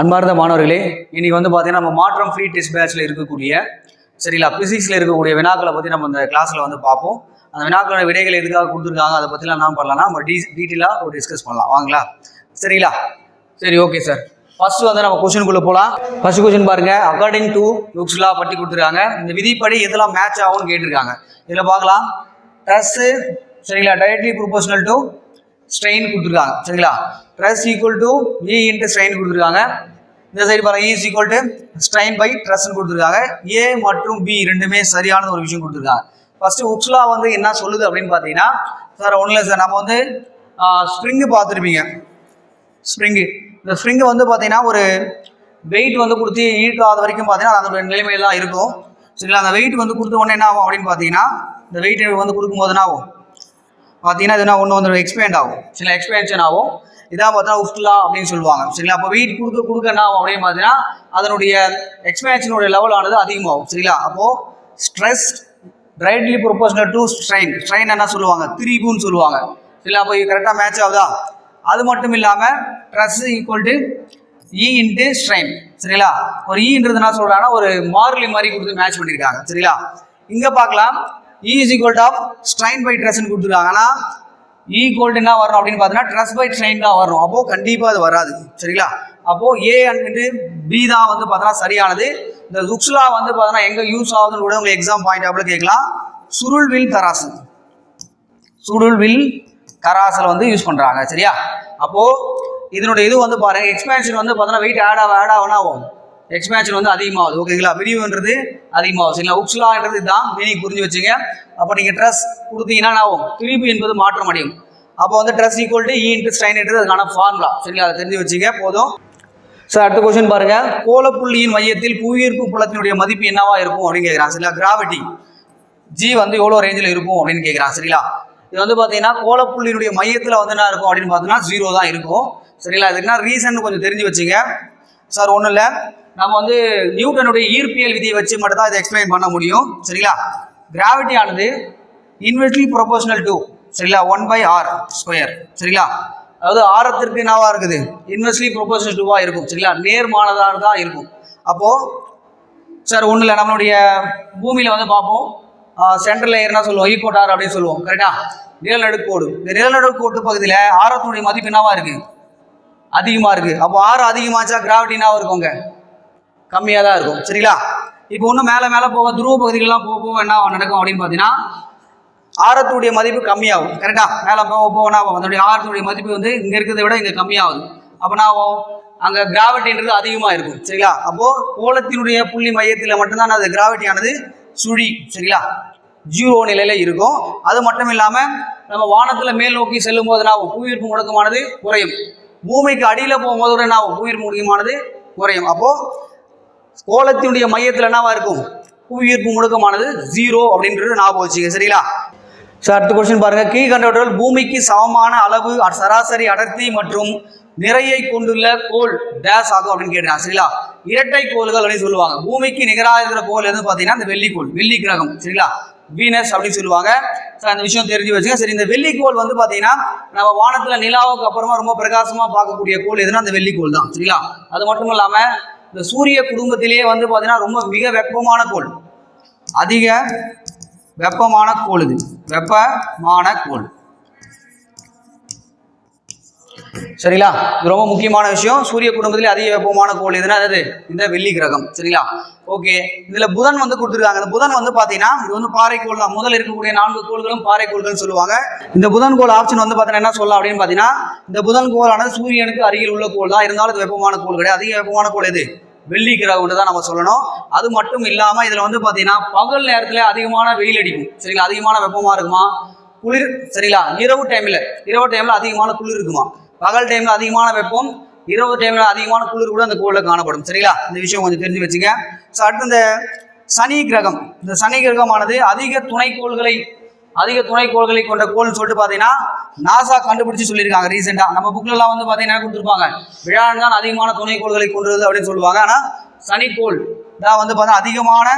அன்பார்ந்த மாணவர்களே இன்னைக்கு வந்து பார்த்தீங்கன்னா நம்ம மாற்றம் ஃப்ரீ டெஸ்ட் பேட்ச்ல இருக்கக்கூடிய சரிங்களா பிசிக்ஸில் இருக்கக்கூடிய வினாக்களை பற்றி நம்ம இந்த கிளாஸில் வந்து பார்ப்போம். அந்த வினாக்களோட விடைகள் எதுக்காக கொடுத்துருக்காங்க அதை பற்றிலாம் என்ன பண்ணலாம்னா நம்ம டீ டீட்டெயிலாக ஒரு டிஸ்கஸ் பண்ணலாம். வாங்களா? சரிங்களா? சரி ஓகே சார் ஃபர்ஸ்ட் வந்து நம்ம கொஸ்டினுக்குள்ளே போகலாம் ஃபர்ஸ்ட் கொஸ்டின் பாருங்க. அக்கார்டிங் டு லுக்ஸ்லா பட்டி கொடுத்துருக்காங்க. இந்த விதிப்படி எதெல்லாம் மேட்ச் ஆகும்னு கேட்டிருக்காங்க. இதில் பார்க்கலாம். ட்ரெஸ்ஸு சரிங்களா டைரக்ட்லி ப்ரொபோஷனல் டு ஸ்ட்ரெயின் கொடுத்துருக்காங்க. சரிங்களா? Stress equal to E into strain கொடுத்துருக்காங்க. இந்த சைடு பாருங்க e is equal to strain by ட்ரெஸ்ன்னு கொடுத்துருக்காங்க. ஏ மற்றும் பி ரெண்டுமே சரியான ஒரு விஷயம் கொடுத்துருக்காங்க. ஃபர்ஸ்ட் உக்ஸ்லா வந்து என்ன சொல்லுது அப்படின்னு பார்த்தீங்கன்னா சார் ஒன்றும் இல்லை சார் நம்ம வந்து ஸ்ப்ரிங்கு பார்த்துருப்பீங்க. ஸ்ப்ரிங்கு இந்த ஸ்ப்ரிங்கு வந்து பார்த்தீங்கன்னா ஒரு வெயிட் வந்து கொடுத்து ஈர்க்காத வரைக்கும் பார்த்தீங்கன்னா அதோட நிலைமையில தான் இருக்கும். சரிங்களா? அந்த வெயிட் வந்து கொடுத்த உடனே என்ன ஆகும் அப்படின்னு பார்த்தீங்கன்னா இந்த வெயிட் வந்து கொடுக்கும்போது என்ன ஆகும்? பார்த்தீங்கன்னா இதுனா என்ன ஒன்று வந்து எக்ஸ்பேண்ட் ஆகும். சில எக்ஸ்பேன்ஷன் ஆகும். இதான் பார்த்தா உஃப்லா அப்படின்னு சொல்லுவாங்க. சரிங்களா? அப்போ வீட் கொடுக்க கொடுக்க என்ன ஆகும் அப்படின்னு பார்த்தீங்கன்னா அதனுடைய எக்ஸ்பேன்ஷனுடைய லெவல் ஆனது அதிகமாகும். சரிங்களா? அப்போது stress rightly proportional to strain strain என்ன சொல்லுவாங்க? திரிபுன்னு சொல்லுவாங்க. சரிங்களா? அப்போ கரெக்டாக மேட்ச் ஆகுதா? அது மட்டும் இல்லாமல் stress equal to E into strain சரிங்களா? ஒரு e ஈன்றது என்ன சொல்கிறாங்கன்னா ஒரு மார்லி மாதிரி கொடுத்து மேட்ச் பண்ணியிருக்காங்க சரிங்களா? இங்கே பார்க்கலாம். E is equal of strain by ட்ரெஸ்ன்னு கொடுத்துருக்காங்க. ஆனால் ஈக்குவல் e என்ன வரணும் அப்படின்னு பார்த்தீங்கன்னா ட்ரெஸ் பை ட்ரெயின் தான் வரணும் அப்போது கண்டிப்பாக அது வராது. சரிங்களா? அப்போது ஏ அண்ட் பி தான் வந்து பார்த்தோன்னா சரியானது. இந்த ருக்ஸ்லா வந்து பார்த்தோன்னா எங்கே யூஸ் ஆகுதுன்னு கூட உங்களுக்கு எக்ஸாம் பாயிண்ட் ஆஃப்ல கேட்கலாம். சுருள் வில் தராசு சுருள் வில் தராசில் வந்து யூஸ் பண்ணுறாங்க சரியா? அப்போது இதனுடைய இது வந்து பாருங்கள் எக்ஸ்பேன்ஷன் வந்து பார்த்தோன்னா வெயிட் ஆட் ஆக ஆட் ஆகும். எக்ஸ்பேன்ஷன் வந்து அதிகமாகுது. ஓகேங்களா விரிவுன்றது அதிகமாகும் சரிங்களா? உப்சுலான்றது இதுதான் மீனிங் புரிஞ்சு வச்சுங்க. அப்போ நீங்கள் ட்ரெஸ் கொடுத்தீங்கன்னா ஆகும்? திருப்பி என்பது மாற்றம் அடையும். அப்போ வந்து stress equal to E into ஸ்டைன்ன்றது அதுக்கான ஃபார்முலா சரிங்களா? அதை தெரிஞ்சு வச்சுங்க. போதும். சார் அடுத்த கொஸ்டின் பாருங்க. கோலப்புள்ளியின் மையத்தில் புவியீர்ப்பு புலத்தினுடைய மதிப்பு என்னவா இருக்கும் அப்படின்னு கேட்குறான். சரிங்களா? கிராவிட்டி ஜி வந்து எவ்வளோ ரேஞ்சில் இருக்கும் அப்படின்னு கேட்குறான். சரிங்களா? இது வந்து பார்த்தீங்கன்னா கோலப்புள்ளியினுடைய மையத்தில் வந்து என்ன இருக்கும் அப்படின்னு பார்த்தீங்கன்னா ஜீரோ தான் இருக்கும். சரிங்களா? இதுக்குன்னா ரீசன் கொஞ்சம் தெரிஞ்சு வச்சுங்க. சார் ஒன்றும் இல்லை. நம்ம வந்து நியூட்டனுடைய ஈர்ப்பியல் விதியை வச்சு மட்டும் தான் இதை எக்ஸ்பிளைன் பண்ண முடியும். சரிங்களா? கிராவிட்டி ஆனது இன்வெர்ட்லி ப்ரொபோஷனல் டு சரிங்களா? ஒன் பை ஆர் ஸ்கொயர் சரிங்களா? அதாவது ஆரத்திற்கு என்னவா இருக்குது? இன்வெர்ட்லி ப்ரொபோஷனல் டூவாக இருக்கும். சரிங்களா? நேர்மானதாக தான் இருக்கும். அப்போது சார் ஒன்றும் இல்லை நம்மளுடைய பூமியில் வந்து பார்ப்போம். சென்ட்ரல் லேயர்னா சொல்லுவோம். ஈக்கோட்டார் அப்படின்னு சொல்லுவோம். கரெக்டா நிலநடுக்கோடு இந்த நிலநடுக்கோட்டு பகுதியில் ஆரத்தினுடைய மதிப்பு என்னவா இருக்கு? அதிகமாக இருக்கு. அப்போ ஆறு அதிகமாச்சா கிராவிட்டி என்னவா இருக்குங்க? கம்மியாக தான் இருக்கும். சரிங்களா? இப்போ இன்னும் மேலே மேலே போக துருவ பகுதிகளெலாம் போக போக என்ன நடக்கும் அப்படின்னு பார்த்தீங்கன்னா ஆரத்துடைய மதிப்பு கம்மியாகும். கரெக்டா மேலே போக போக என்ன ஆகும்? அதனுடைய ஆரத்துடைய மதிப்பு வந்து இங்கே இருக்கிறத விட இங்கே கம்மியாகுது. அப்படின்னா அங்கே கிராவிட்டின்றது அதிகமாக இருக்கும். சரிங்களா? அப்போது கோலத்தினுடைய புள்ளி மையத்தில் மட்டும்தான் அது கிராவிட்டியானது சுழி. சரிங்களா? ஜீரோ நிலையில் இருக்கும். அது மட்டும் இல்லாமல் நம்ம வானத்தில் மேல் நோக்கி செல்லும் போது என்ன ஆகும்? புவியீர்ப்பு முடக்கமானது குறையும். பூமிக்கு அடியில் போகும்போது என்ன ஆகும்? புவியீர்ப்பு முடக்கமானது குறையும். அப்போது கோலத்தினுடைய மையத்தில் என்னவா இருக்கும்? புவியீர்ப்பு முழுக்கமானது ஜீரோ அப்படின்றது ஞாபகம் வச்சுக்க சரிங்களா? சார் அடுத்த கொஸ்டின் பாருங்க. கீழ்கண்டவர்கள் பூமிக்கு சமமான அளவு சராசரி அடர்த்தி மற்றும் நிறையை கொண்டுள்ள கோள் டேஸ் ஆகும் அப்படின்னு கேட்டாங்க சரிங்களா? இரட்டை கோள்கள் அப்படின்னு சொல்லுவாங்க. பூமிக்கு நிகராக இருக்கிற கோள் எதுன்னு பார்த்தீங்கன்னா இந்த வெள்ளிக்கோள் வெள்ளி கிரகம் சரிங்களா? வீனஸ் அப்படின்னு சொல்லுவாங்க. சார் அந்த விஷயம் தெரிஞ்சு வச்சுங்க சரி இந்த வெள்ளிக்கோள் வந்து பார்த்தீங்கன்னா நம்ம வானத்தில் நிலாவுக்கு அப்புறமா ரொம்ப பிரகாசமாக பார்க்கக்கூடிய கோள் எதுனா அந்த வெள்ளிக்கோள் தான் சரிங்களா? அது மட்டும் இல்லாமல் இந்த சூரிய குடும்பத்திலேயே வந்து பார்த்தீங்கன்னா ரொம்ப மிக வெப்பமான கோள். அதிக வெப்பமான கோள் இது. வெப்பமான கோள். சரிங்களா? இது ரொம்ப முக்கியமான விஷயம். சூரிய குடும்பத்திலே அதிக வெப்பமான கோள் எதுனா அது இந்த வெள்ளி கிரகம். சரிங்களா? ஓகே. இதுல புதன் வந்து கொடுத்துருக்காங்க. இந்த புதன் வந்து பாத்தீங்கன்னா இது வந்து பாறைக்கோள் தான். முதல் இருக்கக்கூடிய நான்கு கோள்களும் பாறைக்கோள்கள் சொல்லுவாங்க. இந்த புதன் கோள் ஆப்ஷன் வந்து பாத்தீங்கன்னா என்ன சொல்லலாம் அப்படின்னு பாத்தீங்கன்னா இந்த புதன் கோளானது சூரியனுக்கு அருகில் உள்ள கோள் தான். இருந்தாலும் இது வெப்பமான கோள் கிடையாது. அதிக வெப்பமான கோள் எது? வெள்ளி கிரகம்னு தான் நம்ம சொல்லணும். அது மட்டும் இல்லாம இதுல வந்து பாத்தீங்கன்னா பகல் நேரத்துல அதிகமான வெயில் அடிக்கும். சரிங்களா? அதிகமான வெப்பமா இருக்குமா? குளிர் சரிங்களா? இரவு டைம்ல இரவு டைம்ல அதிகமான குளிர் இருக்குமா? பகல் டைம்ல அதிகமான வெப்பம் இரவு டைம்ல அதிகமான குளிர் கூட அந்த கோளில் காணப்படும். சரிங்களா? இந்த விஷயம் கொஞ்சம் தெரிஞ்சு வச்சுங்க. ஸோ அடுத்து இந்த சனி கிரகம். இந்த சனி கிரகமானது அதிக துணைக்கோள்களை அதிக துணைக்கோள்களை கொண்ட கோள்னு சொல்லிட்டு பார்த்தீங்கன்னா நாசா கண்டுபிடிச்சு சொல்லியிருக்காங்க ரீசெண்டாக நம்ம புக்லலாம் வந்து பார்த்தீங்கன்னா கொடுத்துருப்பாங்க? விழான் தான் அதிகமான துணைக்கோள்களை கொண்டது அப்படின்னு சொல்லுவாங்க. ஆனால் சனிக்கோள் தான் வந்து பார்த்தா அதிகமான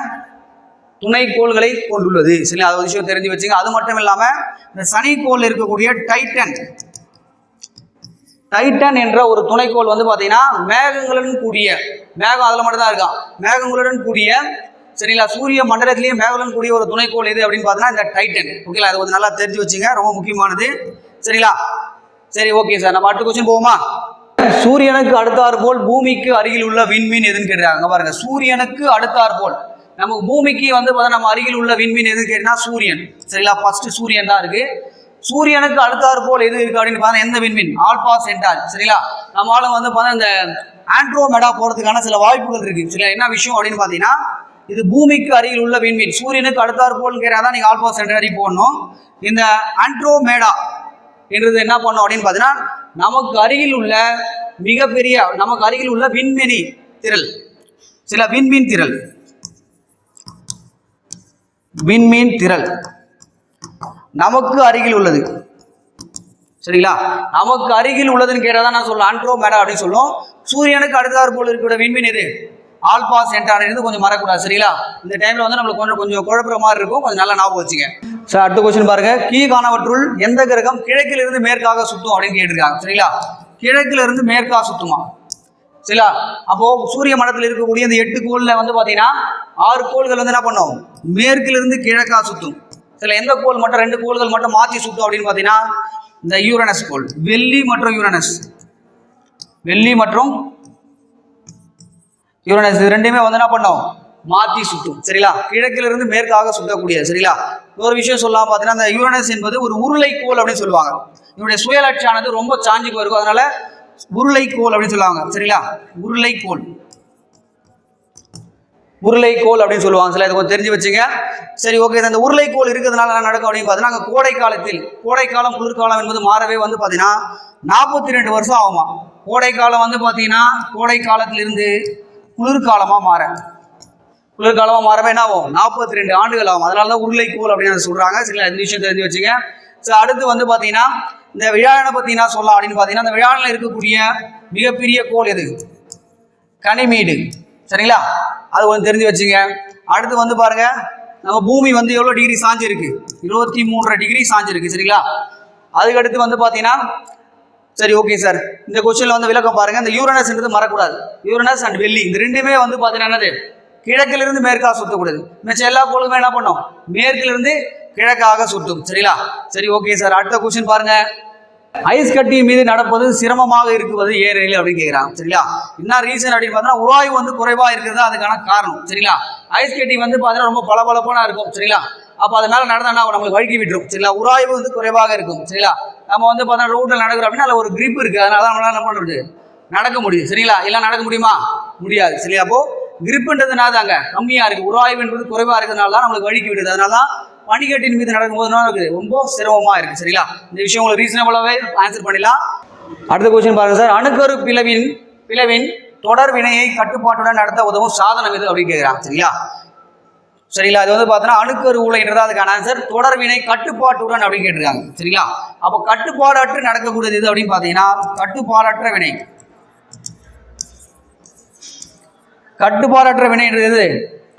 துணைக்கோள்களை கொண்டுள்ளது. சரி அது விஷயம் தெரிஞ்சு வச்சுங்க. அது மட்டும் இல்லாமல் இந்த சனிக்கோள் இருக்கக்கூடிய டைட்டன் டைட்டன் என்ற ஒரு துணைக்கோள் வந்து பார்த்தீங்கன்னா மேகங்களுடன் கூடிய மேகம் அதில் மட்டும்தான் இருக்கான் மேகங்களுடன் கூடிய சரிங்களா? சூரிய மண்டலத்திலேயே மேகங்களுடன் கூடிய ஒரு துணைக்கோள் எது அப்படின்னு பார்த்தீங்கன்னா இந்த டைட்டன். ஓகேங்களா அது கொஞ்சம் நல்லா தெரிஞ்சு வச்சுங்க. ரொம்ப முக்கியமானது. சரிங்களா? சரி ஓகே சார் நம்ம அடுத்த கொஸ்டின் போவோமா? சூரியனுக்கு அடுத்தாற் போல் பூமிக்கு அருகில் உள்ள விண்மீன் எதுன்னு கேட்டாங்க பாருங்க. சூரியனுக்கு அடுத்தாற் போல். நமக்கு பூமிக்கு வந்து பார்த்தா நம்ம அருகில் உள்ள விண்மீன் எதுன்னு கேட்டீங்கன்னா சூரியன். சரிங்களா? ஃபர்ஸ்ட் சூரியன் தான் இருக்கு. சூரியனுக்கு அடுத்தாறு போல் எது இருக்கு அப்படின்னு பார்த்தா எந்த விண்மீன்? Alpha Centaur. சரிங்களா? நம்ம ஆளுங்க வந்து பார்த்தா இந்த ஆண்ட்ரோமெடா போறதுக்கான சில வாய்ப்புகள் இருக்கு. சரிங்களா? என்ன விஷயம் அப்படின்னு பார்த்தீங்கன்னா இது பூமிக்கு அருகில் உள்ள விண்மீன். சூரியனுக்கு அடுத்தாறு போல் கேட்டாதான் நீங்க ஆல்பா சென்டாரி போடணும். இந்த ஆண்ட்ரோமேடா என்றது என்ன பண்ணும் அப்படின்னு பார்த்தீங்கன்னா நமக்கு அருகில் உள்ள மிகப்பெரிய நமக்கு அருகில் உள்ள விண்மினி திரள். சில விண்மீன் திரள். விண்மீன் திரள். நமக்கு அருகில் உள்ளது. சரிங்களா? நமக்கு அருகில் உள்ளதுன்னு கேட்டால் தான் நான் சொல்லுவேன் ஆண்ட்ரோமேடா அப்படின்னு சொல்லுவோம் சூரியனுக்கு அடுத்தாற் போல் இருக்கிற விண்மீன் எது? ஆல்பா சென்டானது கொஞ்சம் மறக்கூடாது சரிங்களா? இந்த டைம்ல வந்து நம்மளுக்கு கொஞ்சம் கொஞ்சம் குழப்புற மாதிரி இருக்கும். கொஞ்சம் நல்லா ஞாபகம் வச்சுங்க. சார் அடுத்த கொஸ்டின் பாருங்க. கீழ்காணவற்றுள் எந்த கிரகம் கிழக்கிலிருந்து மேற்காக சுத்தும் அப்படின்னு கேட்டிருக்காங்க. சரிங்களா? கிழக்கிலிருந்து மேற்காக சுத்துமா? சரிங்களா? அப்போ சூரிய மண்டலத்தில் இருக்கக்கூடிய இந்த எட்டு கோளில் வந்து பாத்தீங்கன்னா ஆறு கோள்கள் வந்து என்ன பண்ணும்? மேற்கிலிருந்து கிழக்கா சுத்தும். இதில் எந்த கோள் மட்டும் ரெண்டு கோள்கள் மட்டும் மாற்றி சுட்டோம் அப்படின்னு பார்த்தீங்கன்னா இந்த யூரனஸ் கோள் வெள்ளி மற்றும் யூரனஸ் வெள்ளி மற்றும் யூரனஸ் இது ரெண்டுமே வந்து என்ன பண்ணும்? மாற்றி சுட்டும். சரிங்களா? கிழக்கிலிருந்து மேற்காக சுட்டக்கூடியது. சரிங்களா? ஒரு விஷயம் சொல்லலாம் பார்த்தீங்கன்னா அந்த யூரனஸ் என்பது ஒரு உருளைக்கோள் அப்படின்னு சொல்லுவாங்க. இதனுடைய சுயலட்சியானது ரொம்ப சாஞ்சி போயிருக்கும். அதனால உருளைக்கோள் அப்படின்னு சொல்லுவாங்க. சரிங்களா? கோல். உருளைக்கோள் அப்படின்னு சொல்லுவாங்க. சில இதை கொஞ்சம் தெரிஞ்சு வச்சுங்க. சரி ஓகே இந்த உருளைக்கோள் இருக்கிறதுனால என்ன நடக்கும் அப்படின்னு பார்த்தீங்கன்னா கோடைக்காலத்தில் கோடை காலத்தில் கோடைக்காலம் குளிர்காலம் என்பது மாறவே வந்து பார்த்தீங்கன்னா நாற்பத்தி ரெண்டு வருஷம் ஆகுமா? கோடைக்காலம் வந்து பார்த்தீங்கன்னா கோடை காலத்திலிருந்து குளிர்காலமாக மாற. குளிர்காலமாக மாறவே என்ன ஆகும்? நாற்பத்தி ரெண்டு ஆண்டுகள் ஆகும். அதனால தான் உருளைக்கோள் அப்படின்னு சொல்கிறாங்க சரிங்களா இந்த விஷயம் தெரிஞ்சு வச்சுங்க. ஸோ அடுத்து வந்து பார்த்தீங்கன்னா இந்த விழாவினை பற்றி என்ன சொல்லலாம் அப்படின்னு பார்த்தீங்கன்னா இந்த விழாவில் இருக்கக்கூடிய மிகப்பெரிய கோள் எது? கனிமீடு. சரிங்களா? அது கொஞ்சம் தெரிஞ்சு வச்சுங்க அடுத்து வந்து பாருங்க நம்ம பூமி வந்து எவ்வளோ டிகிரி சாஞ்சிருக்கு இருபத்தி மூன்றரை டிகிரி சாஞ்சிருக்கு சரிங்களா? அதுக்கடுத்து வந்து பார்த்தீங்கன்னா சரி ஓகே சார் இந்த கொஸ்டினில் வந்து விளக்கம் பாருங்க. இந்த யூரனஸ்ன்றது மறக்கூடாது யூரனஸ் அண்ட் வெள்ளி இந்த ரெண்டுமே வந்து பார்த்தீங்கன்னா என்னது? கிழக்கிலிருந்து மேற்காக சுத்தக்கூடாது மிச்சம் எல்லா கோளுமே என்ன பண்ணும்? மேற்கிலிருந்து கிழக்காக சுட்டும் சரிங்களா? சரி ஓகே சார் அடுத்த கொஸ்டின் பாருங்க. ஐஸ் கட்டி மீது நடப்பது சிரமமாக இருக்குவது ஏன் அப்படின்னு கேட்குறாங்க சரிங்களா? என்ன ரீசன் அப்படின்னு பார்த்தோன்னா உராய்வு வந்து குறைவாக இருக்கிறது தான் அதுக்கான காரணம். சரிங்களா? ஐஸ் கட்டி வந்து பார்த்தீங்கன்னா ரொம்ப பளபளப்பான இருக்கும். சரிங்களா? அப்போ அதனால நடந்தா என்ன நம்மளுக்கு வழுக்கி விட்டுரும். சரிங்களா? உராய்வு வந்து குறைவாக இருக்கும். சரிங்களா? நம்ம வந்து பார்த்தோன்னா ரோட்டில் நடக்கிறோம் அப்படின்னா அதில் ஒரு கிரிப் இருக்குது அதனால தான் நம்மளால என்ன பண்ணுறது நடக்க முடியும். சரிங்களா? இல்லை நடக்க முடியுமா? முடியாது. சரியா அப்போ கிரிப்புன்றதுனால தாங்க கம்மியாக இருக்குது உராய்வு என்பது குறைவாக இருக்கிறதுனால தான் நம்மளுக்கு வழுக்கி விடுது. அதனால தான் பனிக்கட்டின் மீது நடக்கும்போது என்ன இருக்குது ரொம்ப சிரமமாக இருக்குது சரிங்களா? இந்த விஷயம் உங்களுக்கு ரீசனபிளாகவே ஆன்சர் பண்ணிடலாம். அடுத்த கொஸ்டின் பாருங்க சார். அணுக்கரு பிளவின் பிளவின் தொடர் வினையை கட்டுப்பாட்டுடன் நடத்த உதவும் சாதனம் இது அப்படின்னு கேட்குறாங்க சரிங்களா? சரிங்களா? அது வந்து பார்த்தோன்னா அணுக்கரு ஊழைன்றது அதுக்கான ஆன்சர் தொடர் வினை கட்டுப்பாட்டுடன் அப்படின்னு கேட்டிருக்காங்க சரிங்களா? அப்போ கட்டுப்பாடற்று நடக்கக்கூடியது எது அப்படின்னு பார்த்தீங்கன்னா கட்டுப்பாடற்ற வினை. கட்டுப்பாடற்ற வினைன்றது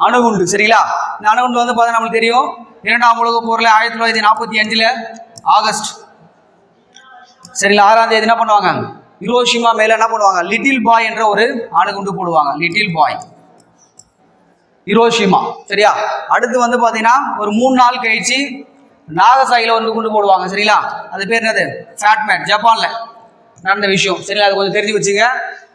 அணுகுண்டு சரிங்களா? இந்த அணுகுண்டு வந்து பார்த்தா நம்மளுக்கு தெரியும். இரண்டாம் உலகப் போரில் ஆயிரத்தி தொள்ளாயிரத்தி நாற்பத்தி அஞ்சில் ஆகஸ்ட் சரிங்களா? ஆறாம் தேதி என்ன பண்ணுவாங்க? ஹிரோஷிமா மேல என்ன பண்ணுவாங்க? லிட்டில் பாய் என்ற ஒரு அணுகுண்டு போடுவாங்க. Little boy. ஹிரோஷிமா சரியா? அடுத்து வந்து பார்த்தீங்கன்னா ஒரு மூணு நாள் கழிச்சு நாகசாயில வந்து குண்டு போடுவாங்க சரிங்களா? அது பேர் என்னது? ஃபேட்மேட் ஜப்பான்ல நடந்த விஷயம். சரிங்களா? அது கொஞ்சம் தெரிஞ்சு வச்சுங்க.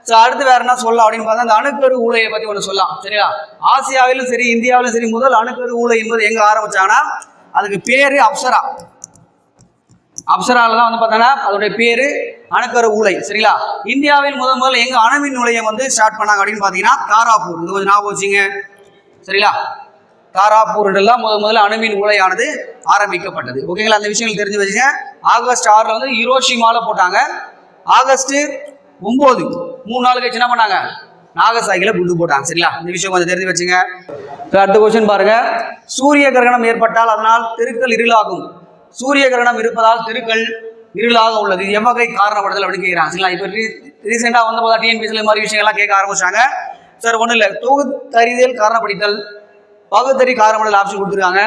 ஸோ அடுத்து வேற என்ன சொல்லலாம் அப்படின்னு பார்த்தா அந்த அணுக்கரு ஊழையை பற்றி ஒன்று சொல்லலாம். சரியா? ஆசியாவிலும் சரி இந்தியாவிலும் சரி முதல் அணுக்கரு ஊழை என்பது எங்கே ஆரம்பிச்சாங்கன்னா அதுக்கு பேரு அப்சரா. அப்சரால தான் வந்து பார்த்தோன்னா அதோடைய பேரு அணுக்கரு ஊலை சரிங்களா? இந்தியாவில் முதல் முதல்ல எங்க அணுமின் நிலையம் வந்து ஸ்டார்ட் பண்ணாங்க அப்படின்னு பார்த்தீங்கன்னா தாராப்பூர் இது கொஞ்சம் ஞாபகம் வச்சுங்க. சரிங்களா? தாராப்பூர் தான் முதல் முதல்ல அணுமின் உலையானது ஆரம்பிக்கப்பட்டது. ஓகேங்களா அந்த விஷயங்கள் தெரிஞ்சு வச்சுங்க. ஆகஸ்ட் ஆறில் வந்து ஹிரோஷிமால போட்டாங்க. ஆகஸ்ட் ஒம்பது. மூணு நாள் கழிச்சு என்ன பண்ணாங்க? நாகசாகில குண்டு போட்டாங்க. சரிங்களா? இந்த விஷயம் கொஞ்சம் தெரிஞ்சு வச்சுங்க. அடுத்த கொஸ்டின் பாருங்க. சூரிய கிரகணம் ஏற்பட்டால் அதனால் தெருக்கள் இருளாகும். சூரிய கிரகணம் இருப்பதால் தெருக்கள் இருளாக உள்ளது. இது எவ்வகை காரணப்படுதல் அப்படின்னு கேட்குறாங்க சரிங்களா? இப்போ ரீசெண்டாக வந்து பார்த்தா டிஎன்பிசியில் மாதிரி விஷயங்கள்லாம் கேட்க ஆரம்பிச்சாங்க. சார் ஒன்றும் இல்லை. தொகுத்தறிதல் காரணப்படுத்தல் பகுத்தறி காரணப்படுதல் ஆப்ஷன் கொடுத்துருக்காங்க.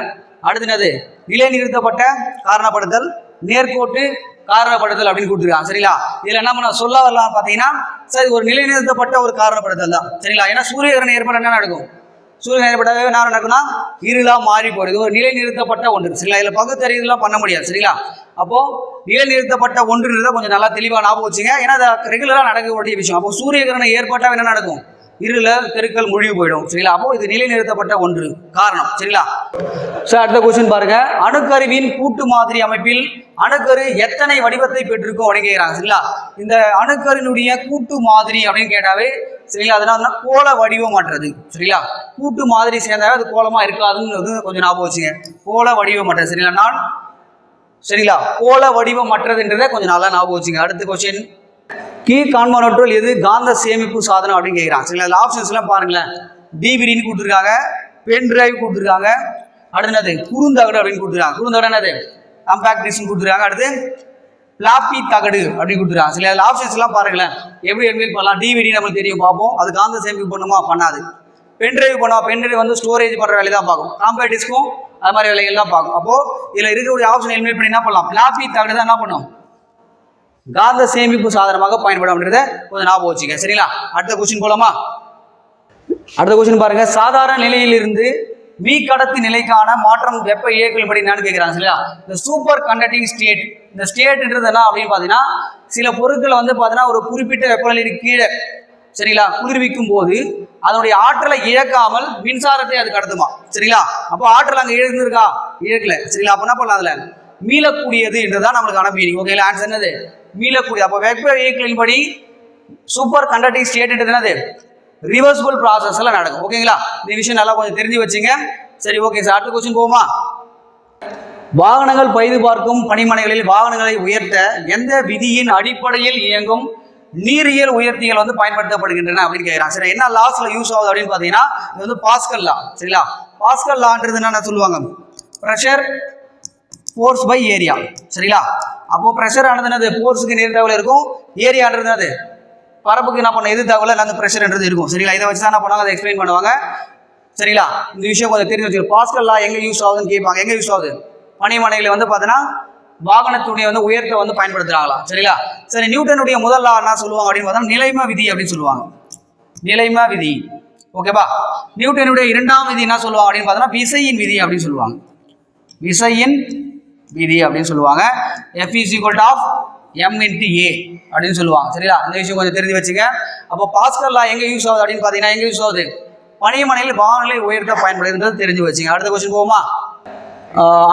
அடுத்து என்னது? நிலைநிறுத்தப்பட்ட காரணப்படுத்தல் நேர்கோட்டு காரணப்படுத்தல் அப்படின்னு கொடுத்துருக்காங்க. சரிங்களா? இதுல என்ன பண்ண சொல்ல வரலாம் பாத்தீங்கன்னா சரி ஒரு நிலைநிறுத்தப்பட்ட ஒரு காரணப்படுத்தல் தான். சரிங்களா? ஏன்னா சூரிய கிரகணம் ஏற்பட என்ன நடக்கும்? சூரியன் ஏற்படவே என்ன நடக்கும்னா இருளா மாறி போகிறது ஒரு நிலை நிறுத்தப்பட்ட ஒன்று. சரிங்களா? இதுல பகுத்தறிவுலாம் பண்ண முடியாது. சரிங்களா? அப்போ நிலை நிறுத்தப்பட்ட ஒன்றுன்றத கொஞ்சம் நல்லா தெளிவா ஞாபகம் வச்சுங்க. ஏன்னா அது ரெகுலரா நடக்கக்கூடிய விஷயம். அப்போ சூரிய கிரகணம் ஏற்பட்டா என்ன நடக்கும்? இருள தெருக்கள் முழுகி போயிடும். சரிங்களா? அப்போ இது நிலைநிறுத்தப்பட்ட ஒன்று. காரணம். சரிங்களா? சார் அடுத்த கொஸ்டின் பாருங்க. அணுக்கருவின் கூட்டு மாதிரி அமைப்பில் அணுக்கரு எத்தனை வடிவத்தை பெற்றிருக்கும் அப்படின்னு கேட்குறாங்க சரிங்களா? இந்த அணுக்கருவினுடைய கூட்டு மாதிரி அப்படின்னு கேட்டாவே சரிங்களா அதனால கோல வடிவமற்றது சரிங்களா? கூட்டு மாதிரி சேர்ந்தாவே அது கோலமா இருக்காதுன்னு கொஞ்சம் ஞாபகம் வச்சுங்க. கோல வடிவமற்றது சரிங்களா? நான் சரிங்களா? கோல வடிவமற்றதுன்றதை கொஞ்சம் நல்லா ஞாபகம் வச்சுங்க. அடுத்த கொஸ்டின் கீ காண்பனற்றுள் எது? காந்த சேமிப்பு சாதனம் அப்படின்னு கேட்குறாங்க சரிங்களா அதில் ஆப்ஷன்ஸ்லாம் பாருங்களேன். டிவிடின்னு கொடுத்துருக்காங்க. பென் டிரைவ் கொடுத்துருக்காங்க. அடுத்து என்னது? குறுந்தகடு அப்படின்னு கொடுத்துருக்காங்க. குறுந்தகடு என்னது? கம்பேக்ட் டிஸ்க் கொடுத்துருக்காங்க. அடுத்து பிளாப்பி தகடு அப்படின்னு கொடுத்துருக்காங்க. சில அதில் ஆப்ஷன்ஸ்லாம் பாருங்களேன். எப்படி என்வீல் பண்ணலாம் டிவிடி நம்மளுக்கு தெரியும். பார்ப்போம். அது காந்த சேமிப்பு பண்ணுமா? பண்ணாது. பென் டிரைவ் பண்ணுவோம் பென் டிரைவ் வந்து ஸ்டோரேஜ் பண்ணுற வேலை தான் பார்க்கும். காம்பேக்ட் டிஸ்க்கும் அது மாதிரி வேலைகள்லாம் பார்க்கும். அப்போது இதில் இருக்கக்கூடிய ஆப்ஷன் எலிமினேட் பண்ணி என்ன பண்ணலாம்? பிளாப்பி தகடு தான் என்ன பண்ணும்? காந்த சேமிப்பு சாதனமாக பயன்படும் அப்படின்றத கொஞ்சம் ஞாபகம் வச்சுக்க சரிங்களா? அடுத்த கொஸ்டின் போலாமா? அடுத்த கொஸ்டின் பாருங்க. சாதாரண நிலையிலிருந்து மீ கடத்தி நிலைக்கான மாற்றம் வெப்ப இயக்கல் படி என்னன்னு கேட்கிறாங்க சரிங்களா? இந்த சூப்பர் கண்டக்டிங் ஸ்டேட் இந்த ஸ்டேட்ன்றது என்ன அப்படின்னு பார்த்தீங்கன்னா சில பொருட்களை வந்து பார்த்தீங்கன்னா ஒரு குறிப்பிட்ட வெப்பநிலைக்கு கீழே சரிங்களா குளிர்விக்கும் போது அதனுடைய ஆற்றலை இழக்காமல் மின்சாரத்தை அது கடத்துமா? சரிங்களா? அப்போ ஆற்றல் அங்கே இழந்திருக்கா? இழக்கல. சரிங்களா? அப்போ என்ன பண்ணலாம் அதில்? மீளக்கூடியது என்றுதான் நம்மளுக்கான மீனிங் ஓகேங்களா ஆன்சர் என்னது? மீளக்கூடிய. அப்போ வெப்ப இயக்கலின் படி சூப்பர் கண்டக்டிங் ஸ்டேட் என்னது? ரிவர்சிபிள் எல்லாம் நடக்கும். ஓகேங்களா இந்த விஷயம் நல்லா கொஞ்சம் தெரிஞ்சு வச்சுங்க. சரி ஓகே சார் அடுத்த கொஸ்டின் போமா வாகனங்கள் பழுது பார்க்கும் பணிமனைகளில் வாகனங்களை உயர்த்த எந்த விதியின் அடிப்படையில் இயங்கும் நீரியல் உயர்த்திகள் வந்து பயன்படுத்தப்படுகின்றன அப்படின்னு கேட்குறாங்க சரி என்ன லாஸ்ல யூஸ் ஆகுது அப்படின்னு பார்த்தீங்கன்னா இது வந்து பாஸ்கல் லா சரிங்களா? பாஸ்கல் லான்றது என்ன சொல்லுவாங்க. ப்ரெஷர் ஃபோர்ஸ் பை ஏரியா சரிங்களா? அப்போ ப்ரெஷர் ஆனது என்னது? ஃபோர்ஸுக்கு நேர் தகவல் இருக்கும். ஏரியான்றது என்னது? பரப்புக்கு என்ன பண்ண எது தகவல் அந்த ப்ரெஷர்ன்றது இருக்கும். சரிங்களா? இதை வச்சு தான் என்ன பண்ணுவாங்க? அதை எக்ஸ்பிளைன் பண்ணுவாங்க. சரிங்களா? இந்த விஷயம் கொஞ்சம் தெரிஞ்சு வச்சுக்கோ பாஸ்கல்லாம் லா எங்கே யூஸ் ஆகுதுன்னு கேட்பாங்க. எங்கே யூஸ் ஆகுது? பனிமனைகளை வந்து பார்த்தீங்கன்னா வாகனத்துடைய வந்து உயரத்தை வந்து பயன்படுத்துகிறாங்களா சரிங்களா? சரி நியூட்டனுடைய முதல் லா என்ன சொல்லுவாங்க? அப்படின்னு பார்த்தா நிலைம விதி அப்படின்னு சொல்லுவாங்க. நிலைம விதி. ஓகேவா நியூட்டனுடைய இரண்டாம் விதி என்ன சொல்லுவாங்க? அப்படின்னு பார்த்தோன்னா விசையின் விதி அப்படின்னு சொல்லுவாங்க. விசையின் விதி அப்படின்னு சொல்லுவாங்க. F is equal of M into A அப்படின்னு சொல்லுவாங்க. சரிங்களா? இந்த விஷயம் கொஞ்சம் தெரிஞ்சு வச்சுங்க. அப்போ பாஸ்கல் லா எங்கே யூஸ் ஆகுது அப்படின்னு பார்த்தீங்கன்னா எங்கே யூஸ் ஆகுது? பனிமனையில் வானிலை உயர்த்த பயன்படுதுன்றது தெரிஞ்சு வச்சுங்க. அடுத்த கொஸ்டின் போகுமா